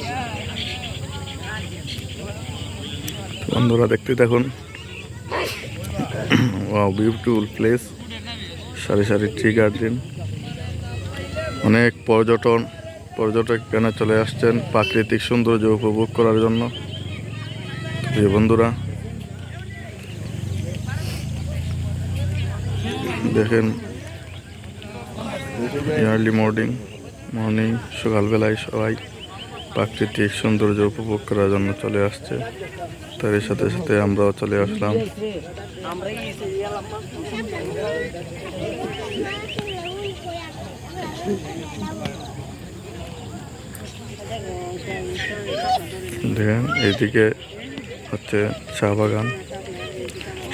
Yeah. বন্ধুরা, দেখতে দেখুন বিউটিফুল প্লেস সারি সারি ট্রি গার্ডেন অনেক পর্যটন, পর্যটক এখানে চলে আসছেন প্রাকৃতিক সৌন্দর্য উপভোগ করার জন্য। বন্ধুরা, দেখেন ইয়ারলি মর্নিং মর্নিং সকালবেলায় সবাই। প্রাকৃতিক সৌন্দর্য উপভোগ করার জন্য চলে আসছে। তার সাথে সাথে আমরাও চলে আসলাম। দেখেন, এইদিকে হচ্ছে চা বাগান,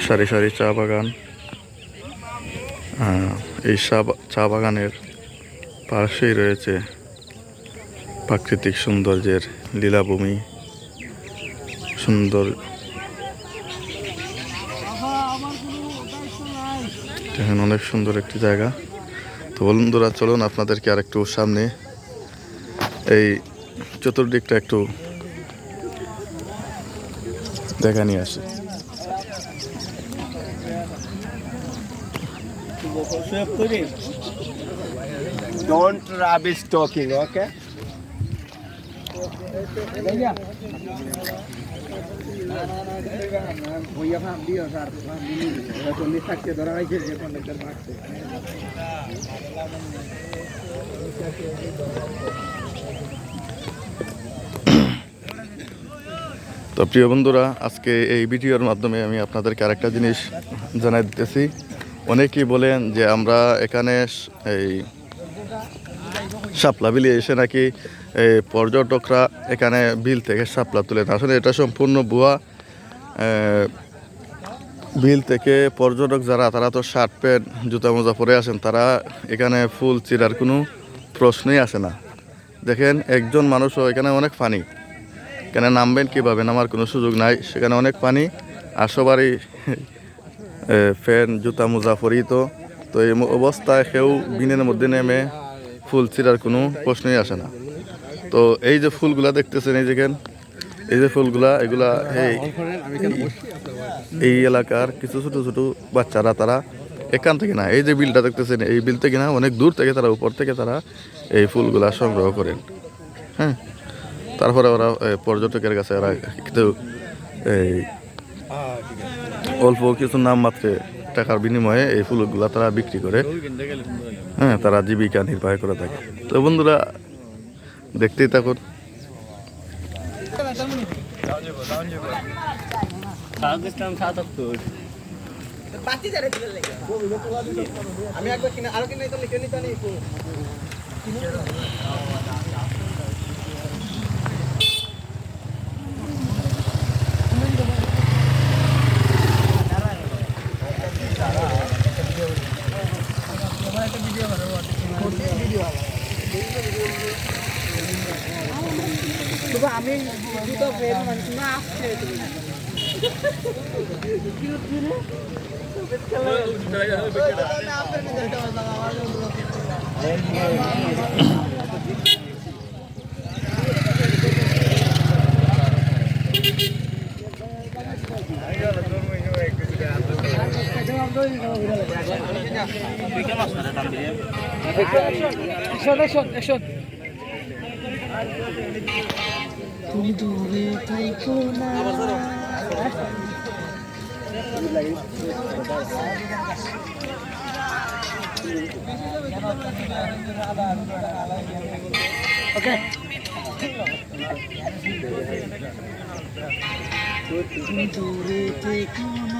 সারি সারি চা বাগান। এই চা বাগানের পাশেই রয়েছে প্রাকৃতিক সৌন্দর্যের লীলাভূমি সুন্দর দেখেন অনেক সুন্দর একটি জায়গা তো বন্ধুরা চলুন আপনাদেরকে আর একটু সামনে এই চতুর্দিকটা একটু দেখা নিয়ে আসি Don't rubbish talking, okay? তো প্রিয় বন্ধুরা, আজকে এই ভিডিওর মাধ্যমে আমি আপনাদেরকে আরেকটা জিনিস জানাই দিতেছি। অনেকেই বলেন যে আমরা এখানে এই শাপলা বিলে এসে নাকি এই পর্যটকরা এখানে বিল থেকে শাপলা তুলে না আসলে এটা সম্পূর্ণ ভুয়া। বিল থেকে পর্যটক যারা, তারা তো শার্ট প্যান্ট, জুতা মোজা পরে আসেন, তারা এখানে ফুল চিরার কোনো প্রশ্নই আসে না। দেখেন, একজন মানুষও এখানে অনেক পানি এখানে নামবেন কীভাবে, নামার কোনো সুযোগ নাই। সেখানে অনেক পানি আর সবারই ফ্যান জুতা, মোজা পরিত তো। এই অবস্থায় কেউ বিনের মধ্যে নেমে ফুল চিরার কোনো প্রশ্নই আসে না। তো এই যে ফুলগুলা দেখতেছেন, এই যেখান এই যে ফুলগুলা, এগুলা, এই এলাকার কিছু ছোট ছোট বাচ্চারা, তারা এখান থেকে না, এই যে বিলটা দেখতেছেন, এই বিল থেকে না অনেক দূর থেকে তারা, উপর থেকে তারা এই ফুলগুলা সংগ্রহ করেন। হ্যাঁ? তারপরে ওরা পর্যটকের কাছে ওরা কিন্তু এই, অল্প কিছু নাম মাত্রে টাকার বিনিময়ে এই ফুলগুলা তারা বিক্রি করে হ্যাঁ তারা জীবিকা নির্বাহ করে থাকে। তো বন্ধুরা দেখতেই থাকুন। আমি একবার কিনা আরও কিনা তো লিখে নিতে নিই আমি দুটো বেড মানছি। না আসছে তুমি দূরে থাইকো না। ওকে তুমি দূরে আসো না।